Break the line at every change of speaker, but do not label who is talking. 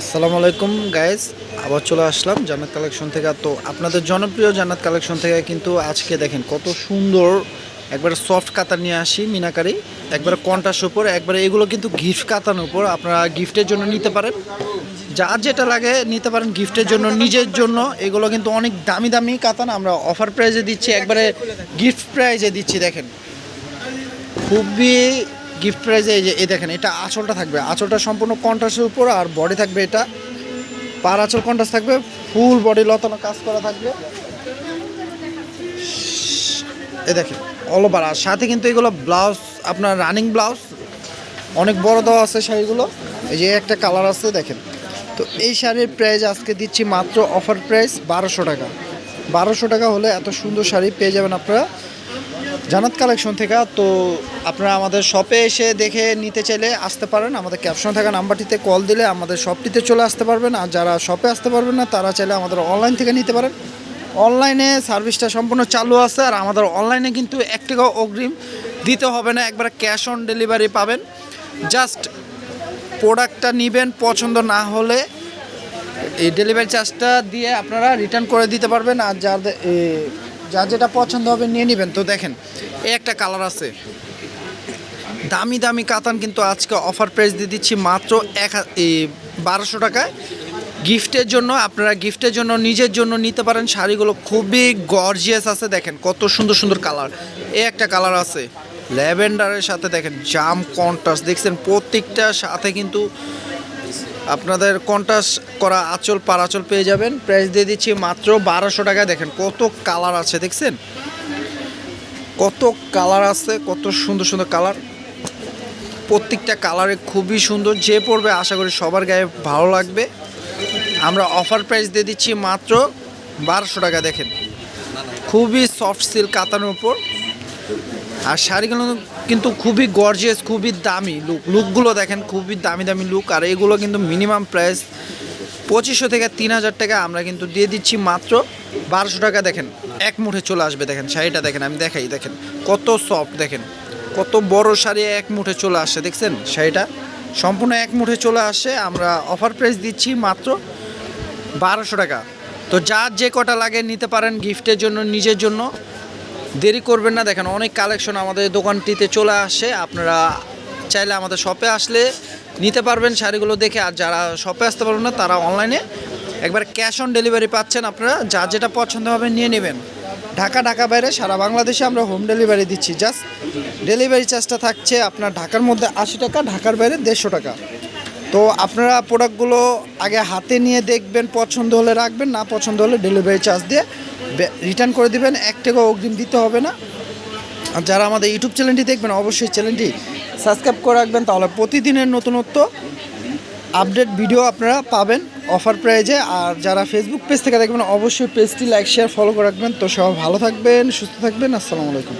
আসসালামু আলাইকুম গাইজ আবার চলে আসলাম জান্নাত কালেকশন থেকে। তো আপনাদের জনপ্রিয় জান্নাত কালেকশন থেকে কিন্তু আজকে দেখেন কত সুন্দর একবার সফট কাতার নিয়ে আসি মিনাকারি, একবার কন্টাস উপর, একবারে এগুলো কিন্তু গিফট কাতার উপর আপনারা গিফটের জন্য নিতে পারেন। যার যেটা লাগে নিতে পারেন গিফটের জন্য, নিজের জন্য। এগুলো কিন্তু অনেক দামি দামি কাতান আমরা অফার প্রাইজে দিচ্ছি, একবারে গিফট প্রাইজে দিচ্ছি, দেখেন। খুবই গিফট প্রাইজে এই যে এই দেখেন, এটা আঁচলটা থাকবে। আঁচলটা সম্পূর্ণ কন্ট্রাস্টের উপর আর বডি থাকবে এটা। পার আঁচল কন্ট্রাস্ট থাকবে ফুল বডি লতানো কাজ করা থাকবে। এ দেখেন অল ওভার আর সাথে কিন্তু এগুলো ব্লাউজ আপনার রানিং ব্লাউজ অনেক বড় দেওয়া আছে শাড়িগুলো। এই যে একটা কালার আছে, দেখেন। তো এই শাড়ির প্রাইস আজকে দিচ্ছি মাত্র অফার প্রাইস বারোশো টাকা। বারোশো টাকা হলে এত সুন্দর শাড়ি পেয়ে যাবেন আপনারা। জানাত কালেকশন থেকে, তো আপনারা আমাদের শপে এসে দেখে নিতে চাইলে আসতে পারেন। আমাদের ক্যাপশন থাকা নাম্বারটিতে কল দিলে আমাদের শপটিতে চলে আসতে পারবেন। আর যারা শপে আসতে পারবেন না, তারা চাইলে আমাদের অনলাইন থেকে নিতে পারেন। অনলাইনে সার্ভিসটা সম্পূর্ণ চালু আছে, আর আমাদের অনলাইনে কিন্তু এক অগ্রিম দিতে হবে না, একবার ক্যাশ অন ডেলিভারি পাবেন। জাস্ট প্রোডাক্টটা নেবেন, পছন্দ না হলে এই ডেলিভারি চার্জটা দিয়ে আপনারা রিটার্ন করে দিতে পারবেন। আর যাদের যার যেটা পছন্দ হবে নিয়ে নেবেন। তো দেখেন, এই একটা কালার আছে। দামি দামি কাতান কিন্তু আজকে অফার প্রাইস দিয়ে দিচ্ছি মাত্র এক বারোশো টাকায়। গিফটের জন্য, আপনারা গিফটের জন্য, নিজের জন্য নিতে পারেন। শাড়িগুলো খুবই গর্জিয়াস আছে, দেখেন, কত সুন্দর সুন্দর কালার। এ একটা কালার আছে, ল্যাভেন্ডারের সাথে দেখেন, জাম কন্ট্রাস্ট দেখছেন, প্রত্যেকটার সাথে কিন্তু আপনাদের কন্টাস করা আঁচল, পার পেয়ে যাবেন। প্রাইস দিয়ে দিচ্ছি মাত্র বারোশো টাকা দেখেন কত কালার আছে, দেখছেন? কত কালার আছে, কত সুন্দর সুন্দর কালার। প্রত্যেকটা কালারে খুবই সুন্দর। যে পড়বে আশা করি সবার গায়ে ভালো লাগবে। আমরা অফার প্রাইস দিয়ে দিচ্ছি মাত্র বারোশো টাকা, দেখেন। খুবই সফট সিল্ক কাতানোর উপর। আর শাড়িগুলো কিন্তু খুবই গর্জিয়াস খুবই দামি লুক লুকগুলো দেখেন, খুবই দামি দামি লুক আর এগুলো কিন্তু মিনিমাম প্রাইস পঁচিশশো থেকে তিন হাজার টাকা। আমরা কিন্তু দিয়ে দিচ্ছি মাত্র বারোশো টাকা। দেখেন, এক মুঠে চলে আসবে। দেখেন, শাড়িটা দেখেন, আমি দেখাই, দেখেন। কত সফট দেখেন। কত বড় শাড়ি এক মুঠে চলে আসে, দেখছেন? শাড়িটা সম্পূর্ণ এক মুঠে চলে আসে। আমরা অফার প্রাইস দিচ্ছি মাত্র বারোশো টাকা। তো যার যে কটা লাগে নিতে পারেন গিফটের জন্য, নিজের জন্য। দেরি করবেন না। দেখেন অনেক কালেকশন আমাদের দোকানটিতে চলে আসে। আপনারা চাইলে আমাদের শপে আসলে নিতে পারবেন শাড়িগুলো দেখে। আর যারা শপে আসতে পারবেন না, তারা অনলাইনে একবার ক্যাশ অন ডেলিভারি পাচ্ছেন আপনারা। যার যেটা পছন্দ হবে নিয়ে নেবেন। ঢাকা ঢাকা বাইরে, সারা বাংলাদেশে আমরা হোম ডেলিভারি দিচ্ছি। জাস্ট ডেলিভারি চার্জটা থাকছে আপনার ঢাকার মধ্যে আশি টাকা, ঢাকার বাইরে দেড়শো টাকা। তো আপনারা প্রোডাক্টগুলো আগে হাতে নিয়ে দেখবেন, পছন্দ হলে রাখবেন, না পছন্দ হলে ডেলিভারি চার্জ দিয়ে রিটার্ন করে দেবেন, এক টাকা অগ্রিম দিতে হবে না। আর যারা আমাদের ইউটিউব চ্যানেলটি দেখবেন, অবশ্যই চ্যানেলটি সাবস্ক্রাইব করে রাখবেন, তাহলে প্রতিদিনের নতুনত্ব আপডেট ভিডিও আপনারা পাবেন অফার প্রাইজে আর যারা ফেসবুক পেজ থেকে দেখবেন, অবশ্যই পেজটি লাইক শেয়ার ফলো করে রাখবেন। তো সবাই ভালো থাকবেন, সুস্থ থাকবেন, আসসালামু আলাইকুম।